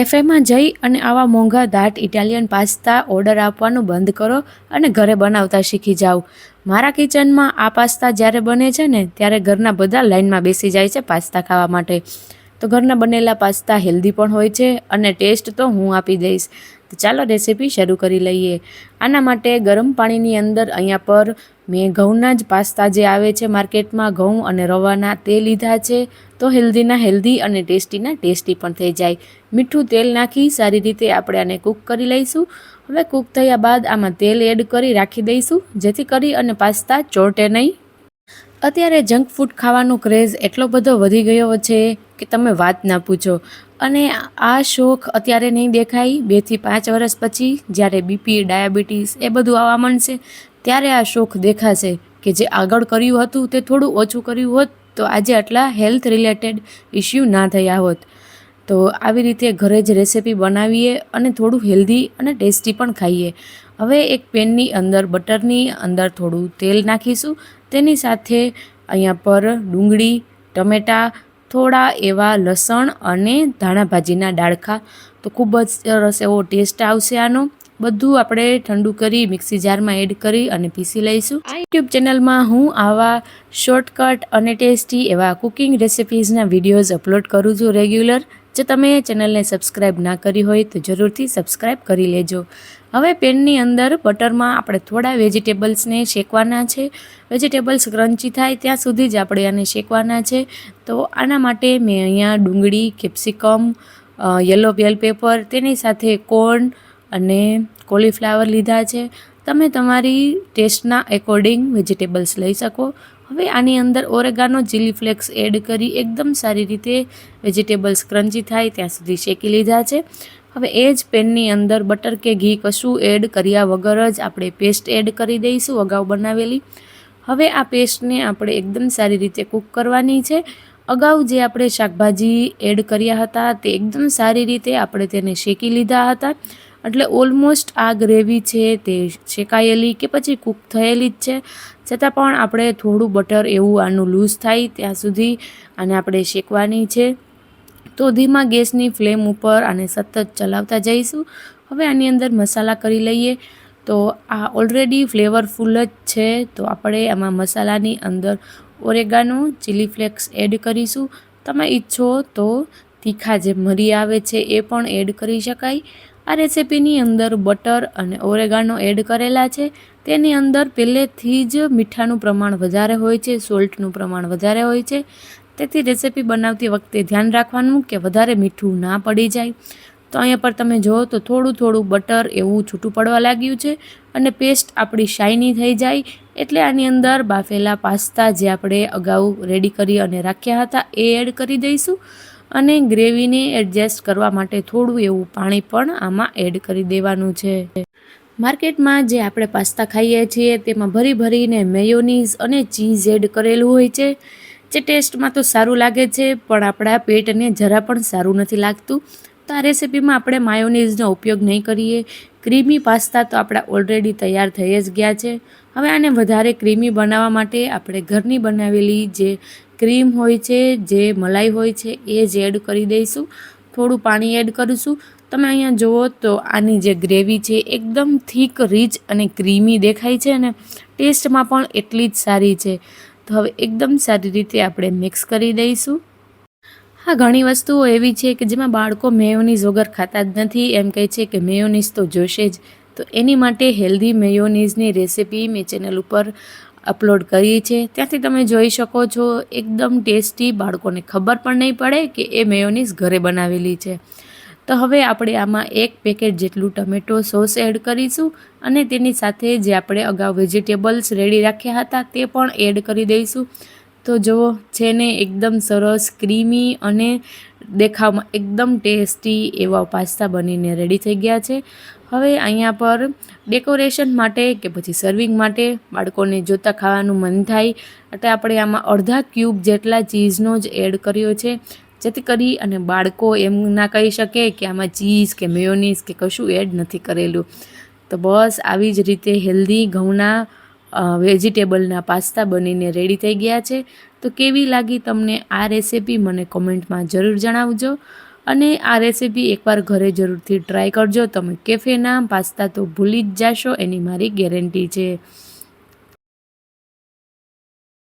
કેફેમાં જઈ અને આવા મોંઘા દાટ ઇટાલિયન પાસ્તા ઓર્ડર આપવાનું બંધ કરો અને ઘરે બનાવતા શીખી જાઓ. મારા કિચનમાં આ પાસ્તા જ્યારે બને છે ને, ત્યારે ઘરના બધા લાઇનમાં બેસી જાય છે પાસ્તા ખાવા માટે. તો ઘરના બનેલા પાસ્તા હેલ્ધી પણ હોય છે અને ટેસ્ટ તો હું આપી દઈશ. તો ચાલો રેસીપી શરૂ કરી લઈએ. આના માટે ગરમ પાણીની અંદર અહીંયા પર મેં ઘઉંના જ પાસ્તા જે આવે છે માર્કેટમાં ઘઉં અને રવાના તે લીધા છે. તો હેલ્ધીના હેલ્ધી અને ટેસ્ટીના ટેસ્ટી પણ થઈ જાય. મીઠું તેલ નાખી સારી રીતે આપણે આને કૂક કરી લઈશું. હવે કૂક થયા બાદ આમાં તેલ એડ કરી રાખી દઈશું, જેથી કરી અને પાસ્તા ચોટે નહીં. અત્યારે જંક ફૂડ ખાવાનો ક્રેઝ એટલો બધો વધી ગયો છે કે તમે વાત ના પૂછો. અને આ શોખ અત્યારે નહીં દેખાય. બેથી પાંચ વર્ષ પછી જ્યારે બીપી ડાયાબિટીસ એ બધું આવવા માંડશે, ત્યારે આ શોખ દેખાશે કે જે આગળ કર્યું હતું તે થોડું ઓછું કર્યું હોત તો આજે આટલા હેલ્થ રિલેટેડ ઇશ્યુ ના થયા હોત. તો આવી રીતે ઘરે જ રેસીપી બનાવીએ અને થોડું હેલ્ધી અને ટેસ્ટી પણ ખાઈએ. હવે એક પેનની અંદર બટરની અંદર થોડું તેલ નાખીશું. તેની સાથે અહીંયા પર ડુંગળી, ટમેટાં થોડા એવા લસણ અને ધાણાભાજીના ડાળખા. તો ખૂબ જ સરસ એવો ટેસ્ટ આવશે આનો. બધું આપણે ઠંડુ કરી મિક્સી જારમાં એડ કરી અને પીસી લઈશું. આ યુટ્યુબ ચેનલમાં હું આવા શોર્ટકટ અને ટેસ્ટી એવા કુકિંગ રેસિપીઝના વિડીયોઝ અપલોડ કરું છું રેગ્યુલર જો તમે ચેનલને સબસ્ક્રાઈબ ના કરી હોય તો જરૂરથી સબસ્ક્રાઈબ કરી લેજો. હવે પેનની અંદર બટરમાં આપણે થોડા વેજીટેબલ્સને શેકવાના છે. વેજીટેબલ્સ ક્રન્ચી થાય ત્યાં સુધી જ આપણે આને શેકવાના છે. તો આના માટે મેં અહીંયા ડુંગળી, કેપ્સિકમ યલો બેલ પેપર, તેની સાથે કોર્ન અને કોલીફ્લાવર લીધા છે. તમે તમારી ટેસ્ટના એકોર્ડિંગ વેજીટેબલ્સ લઈ શકો. હવે આની અંદર ઓરેગાનો ચીલી ફ્લેક્સ એડ કરી એકદમ સારી રીતે વેજીટેબલ્સ ક્રન્ચી થાય ત્યાં સુધી શેકી લીધા છે. હવે એ જ પેનની અંદર બટર કે ઘી કશું એડ કર્યા વગર જ આપણે પેસ્ટ એડ કરી દઈશું અગાઉ બનાવેલી. હવે આ પેસ્ટને આપણે એકદમ સારી રીતે કૂક કરવાની છે. અગાઉ જે આપણે શાકભાજી એડ કર્યા હતા તે એકદમ સારી રીતે આપણે તેને શેકી લીધા હતા. એટલે ઓલમોસ્ટ આ ગ્રેવી છે તે શેકાયેલી કે પછી કૂક થયેલી જ છે. છતાં પણ આપણે થોડું બટર એવું આનું લૂઝ થાય ત્યાં સુધી આને આપણે શેકવાની છે. તો ધીમા ગેસની ફ્લેમ ઉપર આને સતત ચલાવતા જઈશું. હવે આની અંદર મસાલા કરી લઈએ. તો આ ઓલરેડી ફ્લેવરફુલ જ છે. તો આપણે આમાં મસાલાની અંદર ઓરેગાનો ચીલી ફ્લેક્સ એડ કરીશું. તમે ઈચ્છો તો તીખા જે મરી આવે છે એ પણ એડ કરી શકાય. આ રેસિપીની અંદર બટર અને ઓરેગાનો એડ કરેલા છે. તેની અંદર પહેલેથી જ મીઠાનું પ્રમાણ વધારે હોય છે, સોલ્ટનું પ્રમાણ વધારે હોય છે. તેથી રેસિપી બનાવતી વખતે ધ્યાન રાખવાનું કે વધારે મીઠું ના પડી જાય. તો અહીંયા પર તમે જુઓ તો થોડું થોડું બટર એવું છૂટું પડવા લાગ્યું છે અને પેસ્ટ આપણી શાઇની થઈ જાય. એટલે આની અંદર બાફેલા પાસ્તા જે આપણે અગાઉ રેડી કરી અને રાખ્યા હતા એ એડ કરી દઈશું. અને ગ્રેવીને એડજસ્ટ કરવા માટે થોડું એવું પાણી પણ આમાં એડ કરી દેવાનું છે. માર્કેટમાં જે આપણે પાસ્તા ખાઈએ છીએ તેમાં ભરી ભરીને મેયોનીઝ અને ચીઝ એડ કરેલું હોય છે. જે ટેસ્ટમાં તો સારું લાગે છે, પણ આપણા પેટને જરા પણ સારું નથી લાગતું. તો આ રેસીપીમાં આપણે માયોનીઝનો ઉપયોગ નહીં કરીએ. ક્રીમી પાસ્તા તો આપણા ઓલરેડી તૈયાર થઈ જ ગયા છે. હવે આને વધારે ક્રીમી બનાવવા માટે આપણે ઘરની બનાવેલી જે ક્રીમ હોય છે, જે મલાઈ હોય છે, એ જ એડ કરી દઈશું. થોડું પાણી એડ કરીશું. તમે અહીંયા જુઓ તો આની જે ગ્રેવી છે, એકદમ થીક, રીચ અને ક્રીમી દેખાય છે અને ટેસ્ટમાં પણ એટલી જ સારી છે. તો હવે એકદમ સારી રીતે આપણે મિક્સ કરી દઈશું. હા, ઘણી વસ્તુઓ એવી છે કે જેમાં બાળકો મેયોનીઝ વગર ખાતા જ નથી. એમ કહે છે કે મેયોનીઝ તો જોશે જ. તો એની માટે હેલ્ધી મેયોનીઝની રેસિપી મેં ચેનલ ઉપર અપલોડ કરી છે ત્યાંથી તમે જોઈ શકો છો, એકદમ ટેસ્ટી બાળકોને ખબર પણ નહીં પડે કે એ મેયોનીઝ ઘરે બનાવેલી છે. તો હવે આપણે આમાં એક પેકેટ જેટલું ટમેટો સોસ એડ કરીશું અને તેની સાથે જે આપણે અગાઉ વેજીટેબલ્સ રેડી રાખ્યા હતા તે પણ એડ કરી દઈશું. તો જુઓ છે ને એકદમ સરસ, ક્રીમી અને દેખાવમાં એકદમ ટેસ્ટી એવા પાસ્તા બનીને રેડી થઈ ગયા છે. હવે અહીંયા પર ડેકોરેશન માટે કે પછી સર્વિંગ માટે બાળકોને જોતાં ખાવાનું મન થાય. એટલે આપણે આમાં અડધા ક્યુબ જેટલા ચીઝનો જ એડ કર્યો છે. જેથી કરી અને બાળકો એમ ના કહી શકે કે આમાં ચીઝ કે મેયોનીઝ કે કશું એડ નથી કરેલું. તો બસ, આવી જ રીતે હેલ્ધી ઘઉંના વેજીટેબલના પાસ્તા બનીને રેડી થઈ ગયા છે. તો કેવી લાગી તમને આ રેસીપી મને કોમેન્ટમાં જરૂર જણાવજો. અને આ રેસીપી એકવાર ઘરે જરૂરથી ટ્રાય કરજો. તમે કેફેના પાસ્તા તો ભૂલી જ જાશો, એની મારી ગેરંટી છે.